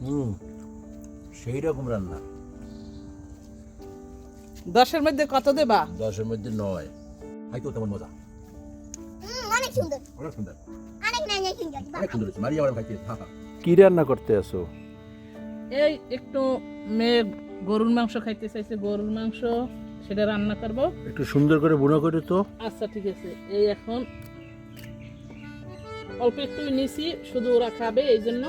হুম সেই রকম রান্না। দশের মধ্যে কত দেবা? দশের মধ্যে নয়। খাইতেও তেমন মজা? অনেক সুন্দর। অনেক সুন্দর। অনেক না অনেক সুন্দর। অনেক সুন্দর হচ্ছে মারিয়া আমার খাইতে কি রান্না করতে আসো এই একটু মেয়ে গরুর মাংস খাইতে চাইছে গরুর মাংস সেটা রান্না করব। একটু সুন্দর করে বুনো করে তো। আচ্ছা ঠিক আছে। এই এখন অল্প একটু নিছি শুধু ওরা খাবে এই জন্য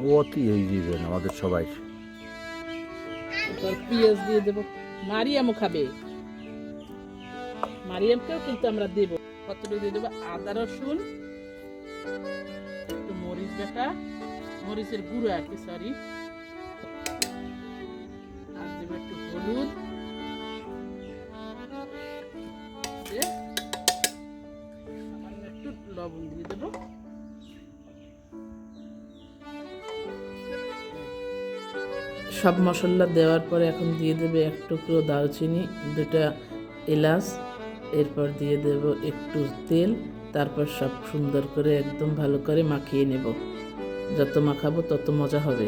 অতি এই দিবেন আমাদের সবাই। পেঁয়াজ দিয়ে দেবো। মারিয়ামও খাবে। মারিয়ামকেও কিন্তু আমরা দেব। কতটুকু দিয়ে দেবো? আদা, রসুন, একটু মরিচ বাটা, মরিচের গুঁড়ো আর কি সরি আর দেবো একটু হলুদ। একটু লবণ দিয়ে দেবো। সব মশলা দেওয়ার পরে এখন দিয়ে দেবে এক টুকরো দারচিনি, দুটা এলাচ, এরপর দিয়ে দেব একটু তেল, তারপর সব সুন্দর করে একদম ভালো করে মাখিয়ে নেব। যত মাখাবো তত মজা হবে।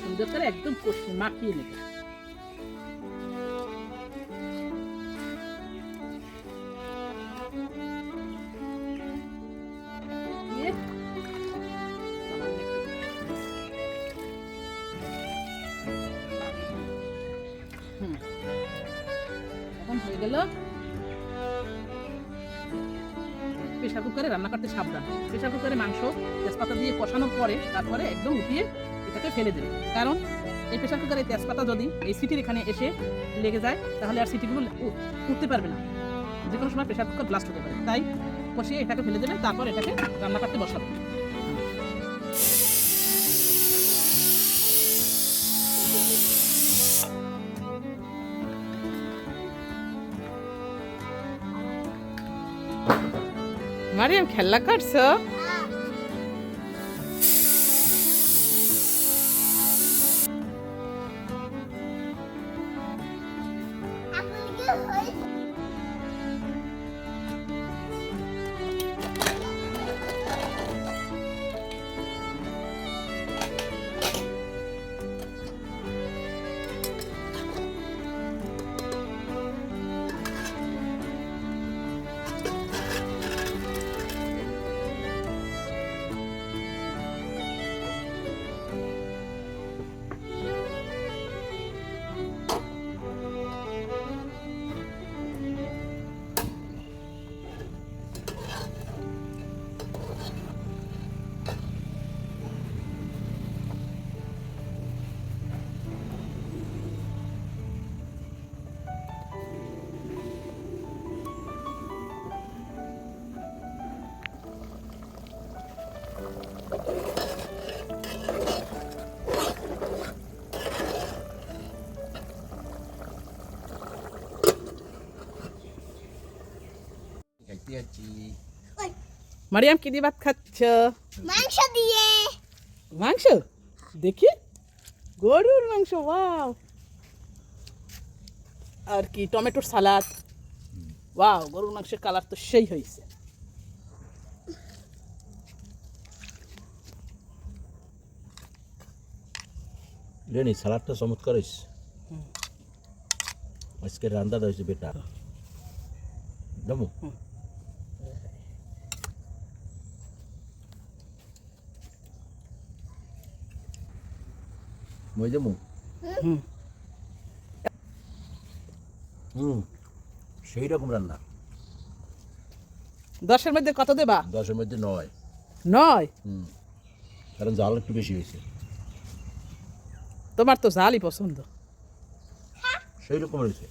সুন্দর করে একদম মাখিয়ে নেব। গেল। প্রেশার কুকারে রান্না করতে সাবধান। প্রেশার কুকারে মাংস তেজপাতা দিয়ে কষানোর পরে তারপরে একদম উঠিয়ে এটাকে ফেলে দেবে। কারণ এই প্রেশার কুকারে তেজপাতা যদি এই সিটির এখানে এসে লেগে যায়, তাহলে আর সিটিগুলো উঠতে পারবে না। যে কোনো সময় প্রেশার কুকার ব্লাস্ট হতে পারে। তাই কষিয়ে এটাকে ফেলে দেবে, তারপর এটাকে রান্না করতে বসাবে। মারিয়াম খেলা করছ? হয়েছে? মারিয়াম কি দিয়ে ভাত খাচ্ছ? মাংস দিয়ে। মাংস? দেখি। গরুর মাংস ওয়াও। আর কি টমেটোর সালাদ। ওয়াও গরুর মাংসের কালার তো সেই হয়েছে রেনি সালাদটা চমৎকার হয়েছে আজকে রান্না হয়েছে বেটা। জামু মই জামু হুম সেই রকম রান্না দশের মধ্যে কত দেবা দশের মধ্যে নয় নয় হুম কারণ জাল একটু বেশি হয়েছে তোমার তো জালই পছন্দ সেই রকম হয়েছে